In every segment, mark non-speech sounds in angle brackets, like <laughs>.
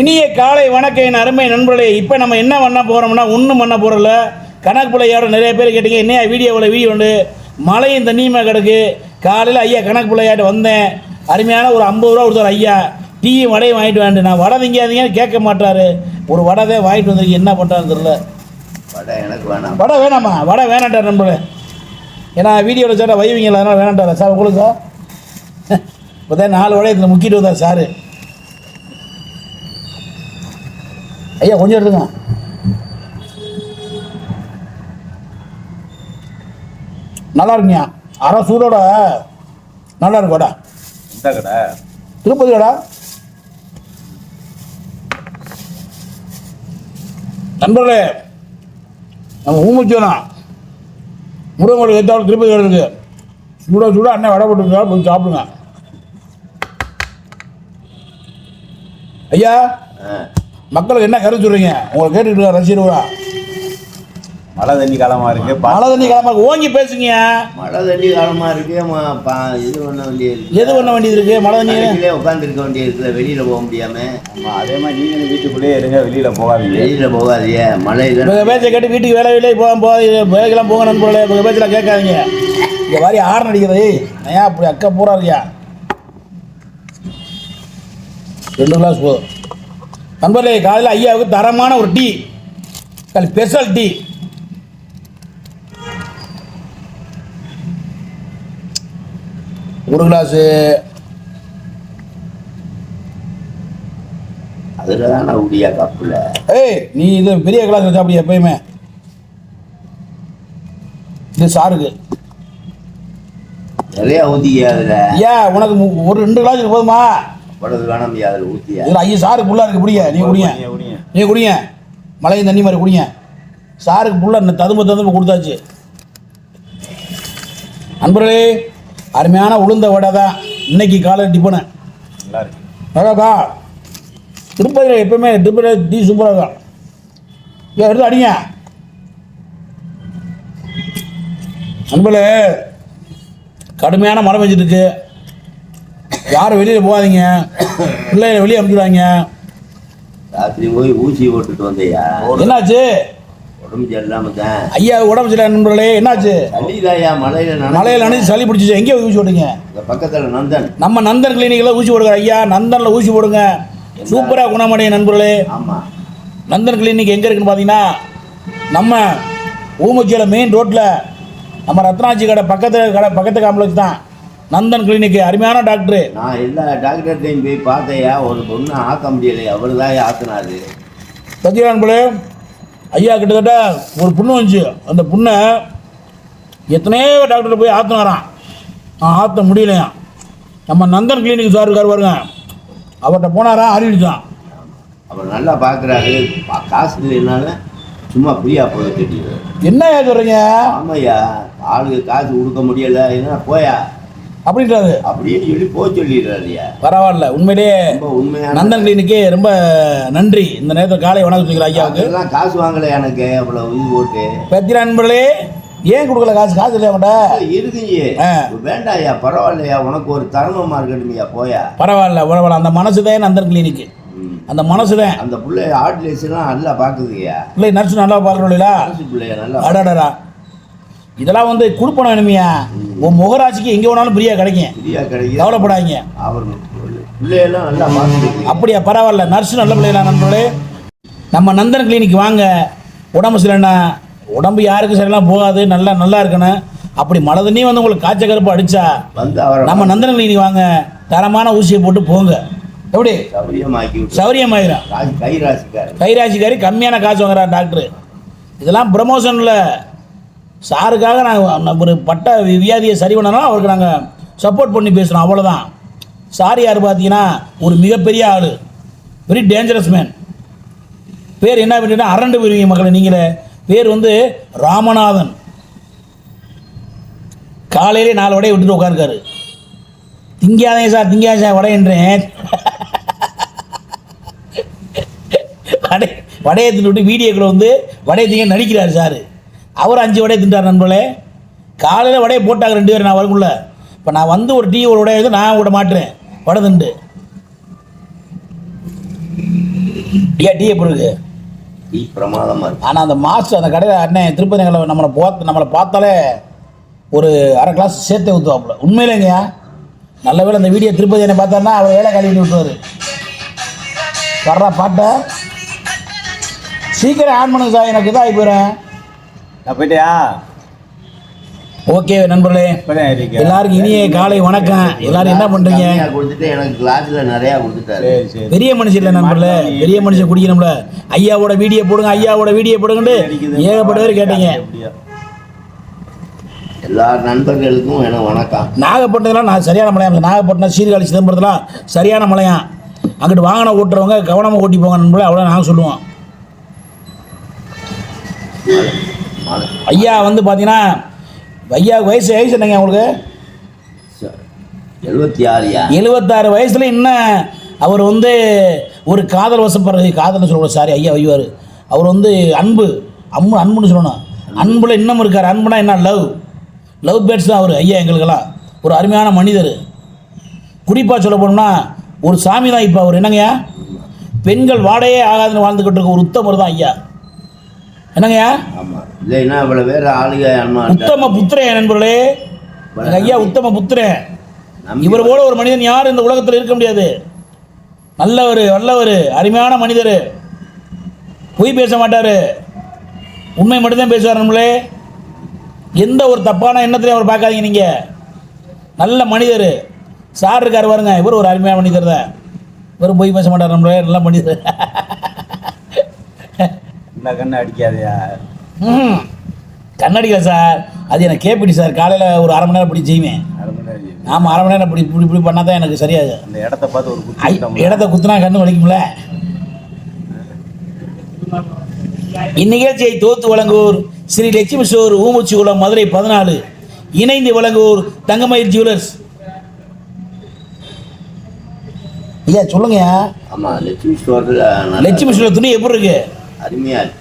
இனிய காலை வணக்கம் என் அருமை நண்பர்களே. இப்போ நம்ம என்ன பண்ண போகிறோம்னா ஒன்றும் பண்ண போகிறல கணக்கு பிள்ளையோட நிறைய பேர் கேட்டீங்க என்னையா வீடியோவில் வீடியோ உண்டு? மழையும் தண்ணியுமா கிடக்கு? காலையில் ஐயா கணக்கு பிள்ளையாட்ட வந்தேன். அருமையான ஒரு ஐம்பது ரூபா கொடுத்தாரு ஐயா. டீயும் வடையும் வாங்கிட்டு வாண்டு நான் வடை திங்காதீங்கன்னு கேட்க மாட்டாரு. ஒரு வடை வாங்கிட்டு வந்திருக்கு என்ன பண்ணுறான்னு தெரியல. வடை எனக்கு வேணாம். வடை வேணாமா? வடை வேணாட்டார் நண்பர்களே. ஏன்னா வீடியோவில் சார் வைவீங்களா அதனால் வேணாட்டாரா சார் உங்களுக்கு? இப்போ தான் நாலு வடை இதில் முக்கிட்டு வந்தார் சார். ஐயா கொஞ்சம் எடுத்துங்க. நல்லா இருக்குங்க அரை சூடோட நல்லா இருக்கும் வடை. இந்த கடை. திருப்பதி வடை. நண்பர்களே நம்ம ஊமுச்சோனா. முருகங்களுக்கு ஏற்றாலும் திருப்பதி வடை இருக்கு. சூட சூட அண்ணன் வடை போட்டுருக்கா போய் சாப்பிடுங்க. ஐயா ஆ, மக்களுக்கு என்ன கருத்து சொல்றீங்க? உங்களை கேட்டுக்கிட்டு ரசிகர்களா மழை தண்ணி காலமா இருக்கு மழை தண்ணி கிளம்ப ஓங்கி பேசுங்க. மழை தண்ணி காலமா இருக்கு இது பண்ண வேண்டியது எது பண்ண வேண்டியது இருக்கு? மழை தண்ணி இருக்க வேண்டியது இருக்குல்ல வெளியில போக முடியாம. அதே மாதிரி நீங்க வீட்டுக்குள்ளேயே இருங்க வெளியில போகாதீங்க. வெளியில போகாதீங்க மழையில இப்போ பேச்சை கேட்டு வீட்டுக்கு வேலை வேலையை போக போக வேலைக்கெல்லாம் போக நண்பர்களே. இப்போ பேச்செல்லாம் கேட்காதீங்க. இங்கே மாதிரி ஆறு நடிக்கிறது. ஏன் அப்படி அக்கா பூரா இருக்கியா ரெண்டு கிளாஸ் போதும். நண்பர்களே காலையில் ஐயாவுக்கு தரமான ஒரு டீ. காலை ஸ்பெஷல் டீ. ஒரு கிளாஸு. அதுல தானே உடியா கப்புல. ஏய் நீ இது பெரிய கிளாஸ் சாப்பிடு எப்பயுமே. இது சாருக்கு. நிறைய ஊத்திக்க அதுல? ஏன் உனக்கு ஒரு ரெண்டு கிளாஸ் போதுமா? அவ்வளவு வேணாம் அதுல ஊத்தியா. இதில் ஐயா சாருக்கு புல்லா இருக்கு குடிங்க. நீ குடிங்க. நீ குடிங்க. மழையும் தண்ணி மாதிரி குடிங்க. சாருக்கு புல்லா ததும்பு ததும்பு கொடுத்தாச்சு. நண்பர்களே அருமையான உளுந்த வடை தான் இன்னைக்கு காலை டிஃபனு. அதாக்கா திருப்பதியில் எப்பவுமே திருப்பதியில் டீ சூப்பராக இருக்கும். ஏன் எடுத்து அடிங்க. நண்பர்களே கடுமையான மழை பெஞ்சிட்டு யாரும் வெளியில் போகாதீங்க. பிள்ளைகளை வெளியே அனுப்பிச்சுடாங்க. ராத்திரி போய் ஊசி போட்டுட்டு வந்தையா? என்னாச்சு? உடம்பு சரியில்லாம தான் ஐயா உடம்பு சரியில்லை நண்பர்களே என்னாச்சு? சளிதாயா மழையில நனைஞ்சு- மழையில் நனைஞ்சு சளி பிடிச்சிச்சு. எங்கே ஊசி போட்டீங்க. பக்கத்துல நந்தன். நம்ம நந்தன் கிளினிக்கில் ஊசி போடுங்க ஐயா. நந்தனில் ஊசி போடுங்க. சூப்பராக குணமடைய நண்பர்களே. ஆமா. நந்தன் கிளினிக் எங்கே இருக்குன்னு பார்த்தீங்கன்னா நம்ம ஊமுச்சியில் மெயின் ரோட்டில் நம்ம ரத்னாச்சி கடை பக்கத்து கடை பக்கத்து காம்ப்ளெக்ஸ் தான். நந்தன் கிளினிக் அருமையான டாக்டரு நான் எல்லா டாக்டர்கிட்டையும் போய் பார்த்தையா? ஒரு பொண்ணு ஆக்க முடியலையா? அவர் தான் ஆக்குனாரு. சத்யா நண்பர்களே ஐயா கிட்டத்தட்ட ஒரு புண்ணு வந்துச்சு. அந்த புண்ணை எத்தனையோ டாக்டர் போய் ஆற்றினாராம் நான் ஆற்ற முடியலையாம் நம்ம நந்தன் கிளினிக் சார் இருக்கார் பாருங்க. அவர்கிட்ட போனாரா? அறிவிச்சான் அவர் நல்லா பார்க்குறாரு காசு இல்லைனாலும் சும்மா ஃப்ரீயாக போக தெரியுது. என்ன சொல்கிறீங்க ஆமாய்யா. ஆளுக்கு காசு கொடுக்க முடியல. என்ன போயா? அப்படின்றாரு. அப்படின்னு சொல்லி போக சொல்லிடுறாருயா பரவாயில்ல. உண்மையிலேயே உண்மையான நந்தன் கிளினிக்கு ரொம்ப நன்றி. இந்த நேரத்தில் காலை வணக்கம் சொல்லிக்கிறேன் ஐயாவுக்கு காசு வாங்கல எனக்கு அவ்வளோ இது போட்டு. பத்திரா நண்பர்களே ஏன் கொடுக்கல காசு? காசு இல்லையா உங்கள்கிட்ட? இருக்குங்க. ஆ. வேண்டாம்யா பரவாயில்லையா உனக்கு ஒரு தர்மமா இருக்கட்டும்யா போயா. பரவாயில்ல பரவாயில்ல. அந்த மனசு தான் நந்தன் கிளினிக்கு. அந்த மனசு தான் அந்த பிள்ளை ஆர்ட்லேஸ்லாம் நல்லா பார்க்குதுயா பிள்ளை நர்ஸ் நல்லா பார்க்குறோம்ல அரசு பிள்ளைய நல்லா அடாடா இதெல்லாம் வந்து கொடுப்பணும் வேணுமியா உன் முகராசிக்கு எங்கே வேணாலும் ஃப்ரீயாக கிடைக்கும். கவலைப்படாதீங்க. அப்படியா பரவாயில்ல. நர்ஸ் நல்ல பிள்ளைகளா நண்பர்களே. நம்ம நந்தன் கிளினிக் வாங்க. உடம்பு சரியில்லைண்ணா உடம்பு யாருக்கும் சரியில்லாம் போகாது. நல்லா நல்லா இருக்கணும். அப்படி மழை தண்ணி வந்து உங்களுக்கு காய்ச்ச கருப்பு அடிச்சா நம்ம நந்தன் கிளினிக் வாங்க. தரமான ஊசியை போட்டு போங்க. எப்படி? விட்டு சௌரியமாயிரும். கைராசிக்காரி கம்மியான காசு வாங்குறார் டாக்டர். இதெல்லாம் ப்ரமோஷனில் சாருக்காக நாங்கள் ஒரு பட்ட வியாதியை சரி பண்ணணும் அவருக்கு நாங்கள் சப்போர்ட் பண்ணி பேசுகிறோம் அவ்வளோதான் சார் யார் பார்த்தீங்கன்னா ஒரு மிகப்பெரிய ஆள். வெரி டேஞ்சரஸ் மேன் பேர் என்ன பண்ணிட்டா அரண்டு போயிருவீங்க மக்களை நீங்களே. பேர் வந்து ராமநாதன். காலையிலே நாலு வடையை விட்டுட்டு உட்காருக்காரு திங்காதே சார் திங்காதே சார் வடையன்றேன் வடை வடையை தின்னு விட்டு வீடியோக்களை வந்து வடையை திங்க நடிக்கிறார் சார். அவர் அஞ்சு வடையை தின்றார் நண்பர்களே. காலையில் வடையை போட்டாங்க ரெண்டு பேரும் நான் வரக்குள்ள இப்போ நான் வந்து ஒரு டீ ஒரு வடையை எடுத்து நான் விட மாட்டேன் வடை திண்டு ஐயா டீ இருக்கு? டீ பிரமாதமா இருக்கு. ஆனால் அந்த மாஸ்டர் அந்த கடையில் அண்ணன் திருப்பதி நம்மளை பார்த்து நம்மளை பார்த்தாலே ஒரு அரை கிளாஸ் சேர்த்து ஊற்றுவாப்புல உண்மையிலேங்கய்யா நல்ல வேளை இந்த வீடியோ திருப்பதி என்னை பார்த்தாருன்னா அவர் வேலை கழுவி விட்டுருவார். வர்றா பாட்டை. சீக்கிரம் ஆன் பண்ணுங்க சார் எனக்கு இதாகி நான் போயிட்டியா? ஓகே நண்பர்களே. எல்லாருக்கும் இனிய காலை வணக்கம். எல்லாரும் என்ன பண்றீங்க? பெரிய மனுஷன் இல்லை நண்பர்களே. பெரிய மனுஷன் குடிக்கணும்ல. ஐயாவோட வீடியோ போடுங்க ஐயாவோட வீடியோ போடுங்கன்னு ஏகப்பட்ட பேர் கேட்டீங்க? எல்லா நண்பர்களுக்கும் எனக்கு வணக்கம். நாகப்பட்டினம்லாம் நான் சரியான மலையாம் நாகப்பட்டினம் சீர்காழி சிதம்பரத்துலாம் சரியான மலையாம் அங்கிட்டு வாகனம் ஓட்டுறவங்க கவனமாக ஓட்டி போங்க நண்பர்களே அவ்வளோ நாங்கள் சொல்லுவோம். ஐயா வந்து பார்த்தீங்கன்னா ஐயா வயசு வயசு என்னங்க உங்களுக்கு? எழுபத்தி ஆறுயா எழுபத்தாறு வயசுல இன்னும் அவர் வந்து ஒரு காதல் வசப்படுறது? காதல்னு சொல்லக்கூடாது சாரி ஐயா வைவார் அவர் வந்து அன்பு அன்பு அன்புன்னு சொல்லணும். அன்புல இன்னும் இருக்கார். அன்புனா என்ன? லவ். லவ் பேர்ட்ஸ் தான் அவர் ஐயா எங்களுக்கெல்லாம். ஒரு அருமையான மனிதர். குறிப்பாக சொல்ல போனோம்னா ஒரு சாமி தான் இப்போ அவர். என்னங்கய்யா? பெண்கள் வாடையே ஆகாதுன்னு வாழ்ந்துக்கிட்டு இருக்க ஒரு உத்தமர் தான் ஐயா. என்னங்கய்யா இல்லைன்னா இவ்வளவு பேர் ஆளுக உத்தம புத்திரன் நண்பர்களே. ஐயா உத்தம புத்திரன் இவர் போல ஒரு மனிதன் யாரும் இந்த உலகத்தில் இருக்க முடியாது. நல்லவர் வல்லவர் அருமையான மனிதர். பொய் பேச மாட்டார். உண்மை மட்டும்தான் பேசுவார் நம்மளே எந்த ஒரு தப்பான எண்ணத்திலையும் அவர் பார்க்காதீங்க நீங்கள் நல்ல மனிதர். சார் இருக்கார் பாருங்க. இவர் ஒரு அருமையான மனிதர் தான். இவர் பொய் பேச மாட்டார் நம்மளே நல்ல மனிதர். <laughs> இந்த கண்ணு அடிக்காதயா? ம் கண்ணடிக்கல சார். அது எனக்கு கேபிடி சார். காலையில் ஒரு அரை மணி நேரம் இப்படி செய்வேன். அரை மணி நேரம் இருக்கு. ஆமாம் அரை மணி நேரம் இப்படி இப்படி இப்படி பண்ணால் தான் எனக்கு சரியாகும் அந்த இடத்த பார்த்து ஒரு குத்தி இடத்த குத்துனா கண்ணு வலிக்கும்ல? இந்நிகழ்ச்சியை தோத்து வழங்குவோர் ஸ்ரீ லட்சுமி ஸ்டோர் ஊமுச்சிகுளம் மதுரை பதினாலு. இணைந்து வழங்குவோர் தங்கமயில் ஜுவல்லர்ஸ். ஐயா சொல்லுங்கய்யா. ஆமா லட்சுமி ஸ்டோர்ல லட்சுமி ஸ்டோர் துணி எப்படி இருக்கு? அருமையா இருக்கு.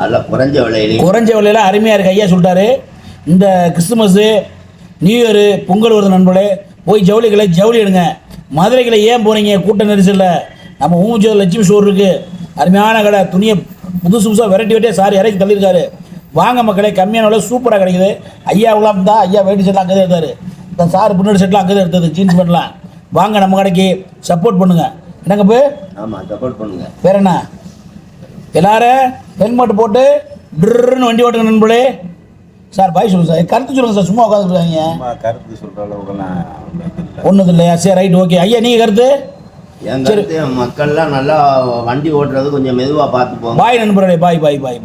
நல்லா குறைஞ்ச விலையிலையும் குறைஞ்ச விலையில அருமையாக இருக்கு. ஐயா சொல்லிட்டாரு. இந்த கிறிஸ்துமஸு நியூ இயரு பொங்கல் வருது நண்பர்களே. போய் ஜவுளிகளை ஜவுளி எடுங்க. மதுரைகளை ஏன் போகிறீங்க கூட்ட நெரிசலில். நம்ம ஊமுச்சோ லட்சுமி ஸ்டோர் இருக்குது அருமையான கடை. துணியை புதுசு புதுசாக வெரைட்டி வெரைட்டியாக சாரி இறக்கி தள்ளியிருக்காரு. வாங்க மக்களே கம்மியான விலை சூப்பராக கிடைக்குது. ஐயா உலாம் தான் ஐயா வேட்டி செட்லாம் அங்கே தான் எடுத்தார். இந்த சார் பின்னாடி செட்லாம் அங்கே தான் எடுத்தது ஜீன்ஸ் பேண்ட்லாம் வாங்க நம்ம கடைக்கு சப்போர்ட் பண்ணுங்கள் என்னங்க போய் ஆமா சப்போர்ட் பண்ணுங்க. வேற என்ன? எல்லாரும் ஹெல்மெட் போட்டு ட்ருன்னு வண்டி ஓட்டுங்க நண்பர்களே. சார் பாய் சொல்லுங்க சார். கருத்து சொல்லுங்க சார். சும்மா உட்காந்துருக்காங்க கருத்து சொல்ற அளவுக்குலாம். ஒன்றும் இல்லையா? சரி ரைட் ஓகே ஐயா நீங்கள் கருத்து? என் கருத்து மக்கள்லாம் நல்லா வண்டி ஓட்டுறது கொஞ்சம் மெதுவா பார்த்து போங்க பாய் நண்பர்களே. பாய் பாய் பாய் பாய்